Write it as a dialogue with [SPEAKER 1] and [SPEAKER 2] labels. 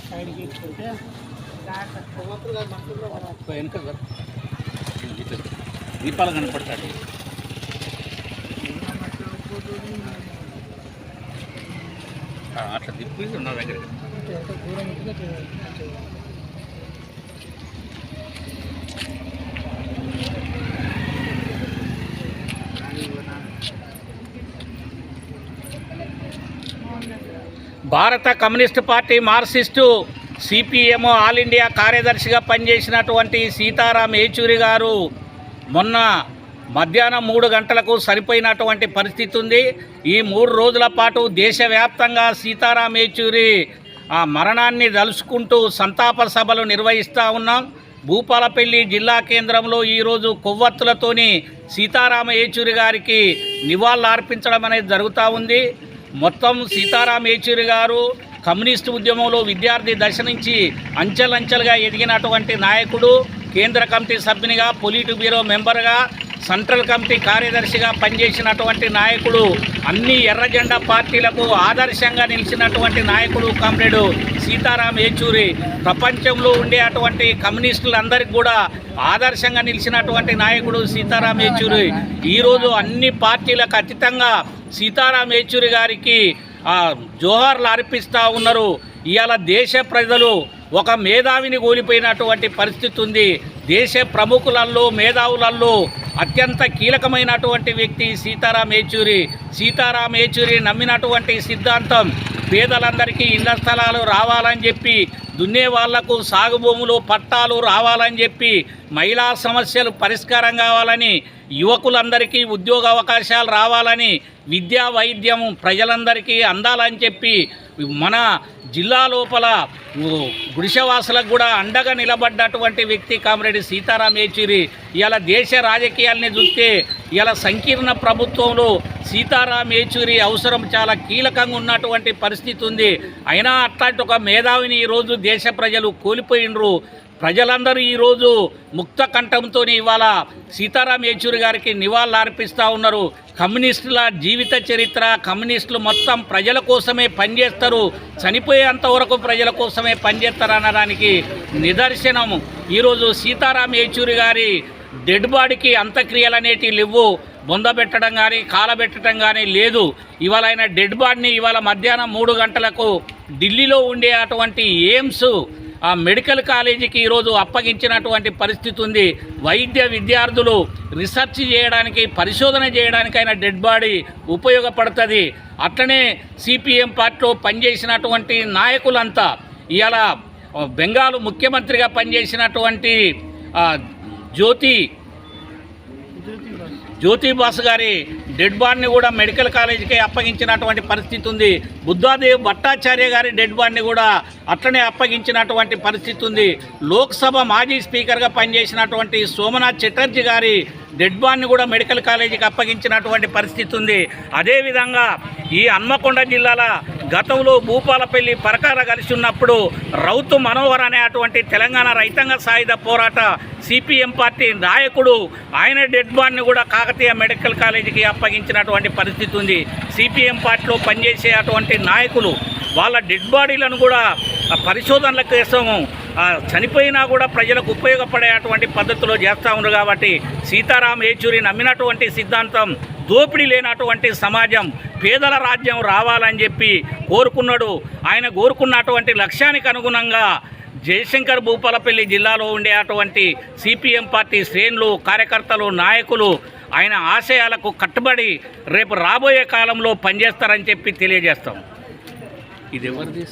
[SPEAKER 1] సైడ్కి ఇచ్చుకుంటే
[SPEAKER 2] వెనక దీపాలు కనపడతాడు అట్లా దిప్పు నా దగ్గర
[SPEAKER 1] దూరం
[SPEAKER 2] భారత communist party marxist CPM all India కార్యదర్శిగా పనిచేసినటువంటి సీతారాం ఏచూరి గారు మొన్న మధ్యాహ్నం మూడు గంటలకు సరిపోయినటువంటి పరిస్థితి ఉంది. ఈ మూడు రోజుల పాటు దేశవ్యాప్తంగా సీతారాం ఏచూరి ఆ మరణాన్ని తలుచుకుంటూ సంతాప సభలు నిర్వహిస్తూ ఉన్నాం. భూపాలపల్లి జిల్లా కేంద్రంలో ఈరోజు కొవ్వొత్తులతోని సీతారామ ఏచూరి గారికి నివాళులు అర్పించడం అనేది జరుగుతూ ఉంది. మొత్తం సీతారాం యేచూరి గారు కమ్యూనిస్టు ఉద్యమంలో విద్యార్థి దశ నుంచి అంచెలంచెలుగా ఎదిగినటువంటి నాయకుడు కేంద్ర కమిటీ సభ్యునిగా పొలిట్ బ్యూరో మెంబర్గా సెంట్రల్ కమిటీ కార్యదర్శిగా పనిచేసినటువంటి నాయకుడు అన్ని ఎర్రజెండా పార్టీలకు ఆదర్శంగా నిలిచినటువంటి నాయకుడు కామ్రేడు సీతారాం ఏచూరి ప్రపంచంలో ఉండే అటువంటి కమ్యూనిస్టులందరికీ కూడా ఆదర్శంగా నిలిచినటువంటి నాయకుడు సీతారాం ఏచూరి ఈరోజు అన్ని పార్టీలకు అతీతంగా సీతారాం ఏచూరి గారికి జోహార్లు అర్పిస్తూ ఉన్నారు. ఇవాళ దేశ ప్రజలు ఒక మేధావిని కోల్పోయినటువంటి పరిస్థితి ఉంది. దేశ ప్రముఖులల్లో మేధావులల్లో అత్యంత కీలకమైనటువంటి వ్యక్తి సీతారాం ఏచూరి సీతారాం ఏచూరి నమ్మినటువంటి సిద్ధాంతం పేదలందరికీ ఇళ్ళ స్థలాలు రావాలని చెప్పి దున్నే వాళ్ళకు సాగు భూములు పట్టాలు రావాలని చెప్పి మహిళా సమస్యలు పరిష్కారం కావాలని యువకులందరికీ ఉద్యోగ అవకాశాలు రావాలని విద్యా వైద్యం ప్రజలందరికీ అందాలని చెప్పి మన జిల్లా లోపల గుడిసెవాసులకు కూడా అండగా నిలబడ్డటువంటి వ్యక్తి కామరెడ్డి సీతారాం ఏచూరి ఇలా దేశ రాజకీయాల్ని చూస్తే ఇలా సంకీర్ణ ప్రభుత్వంలో సీతారాం ఏచూరి అవసరం చాలా కీలకంగా ఉన్నటువంటి పరిస్థితి ఉంది. అయినా అట్లాంటి ఒక మేధావిని ఈరోజు దేశ ప్రజలు కోల్పోయినరు ప్రజలందరూ ఈరోజు ముక్త కంఠంతో ఇవాళ సీతారాం యేచూరి గారికి నివాళులు అర్పిస్తూ ఉన్నారు. కమ్యూనిస్టుల జీవిత చరిత్ర కమ్యూనిస్టులు మొత్తం ప్రజల కోసమే పనిచేస్తారు. చనిపోయేంత వరకు ప్రజల కోసమే పనిచేస్తారు అనడానికి నిదర్శనము ఈరోజు సీతారాం యేచూరి గారి డెడ్ బాడీకి అంత్యక్రియలు అనేటివి లేవు బొందబెట్టడం కానీ కాలబెట్టడం కానీ లేదు. ఇవాళ ఆయన డెడ్ బాడీని ఇవాళ మధ్యాహ్నం మూడు గంటలకు ఢిల్లీలో ఉండే అటువంటి ఎయిమ్స్ ఆ మెడికల్ కాలేజీకి ఈరోజు అప్పగించినటువంటి పరిస్థితి ఉంది. వైద్య విద్యార్థులు రీసెర్చ్ చేయడానికి పరిశోధన చేయడానికి డెడ్ బాడీ ఉపయోగపడుతుంది. అట్లనే సిపిఎం పార్టీలో పనిచేసినటువంటి నాయకులంతా ఇలా బెంగాల్ ముఖ్యమంత్రిగా పనిచేసినటువంటి జ్యోతి జ్యోతిబాస్ గారి డెడ్ బాడీని కూడా మెడికల్ కాలేజీకి అప్పగించినటువంటి పరిస్థితి ఉంది. బుద్ధాదేవ్ భట్టాచార్య గారి డెడ్ బాడీని కూడా అట్లనే అప్పగించినటువంటి పరిస్థితి ఉంది. లోక్సభ మాజీ స్పీకర్గా పనిచేసినటువంటి సోమనాథ్ చటర్జీ గారి డెడ్ బాడీని కూడా మెడికల్ కాలేజీకి అప్పగించినటువంటి పరిస్థితి ఉంది. అదేవిధంగా ఈ హన్మకొండ జిల్లాల గతంలో భూపాలపల్లి పరకార కలిసి ఉన్నప్పుడు రౌతు మనోహర్ అనే అటువంటి తెలంగాణ రైతాంగ సాయుధ పోరాట సిపిఎం పార్టీ నాయకుడు ఆయన డెడ్ బాడీని కూడా కాకతీయ మెడికల్ కాలేజీకి అప్పగించినటువంటి పరిస్థితి ఉంది. సిపిఎం పార్టీలో పనిచేసే అటువంటి నాయకులు వాళ్ళ డెడ్ బాడీలను కూడా పరిశోధనల కోసం చనిపోయినా కూడా ప్రజలకు ఉపయోగపడే అటువంటి పద్ధతిలో చేస్తూ ఉన్నారు కాబట్టి సీతారాం ఏచూరి నమ్మినటువంటి సిద్ధాంతం దోపిడీ లేనటువంటి సమాజం పేదల రాజ్యం రావాలని చెప్పి కోరుకున్నాడు. ఆయన కోరుకున్నటువంటి లక్ష్యానికి అనుగుణంగా జయశంకర్ భూపాలపల్లి జిల్లాలో ఉండే అటువంటి సిపిఎం పార్టీ శ్రేణులు కార్యకర్తలు నాయకులు ఆయన ఆశయాలకు కట్టుబడి రేపు రాబోయే కాలంలో పనిచేస్తారని చెప్పి తెలియజేస్తాం. ఇది ఎవరిది?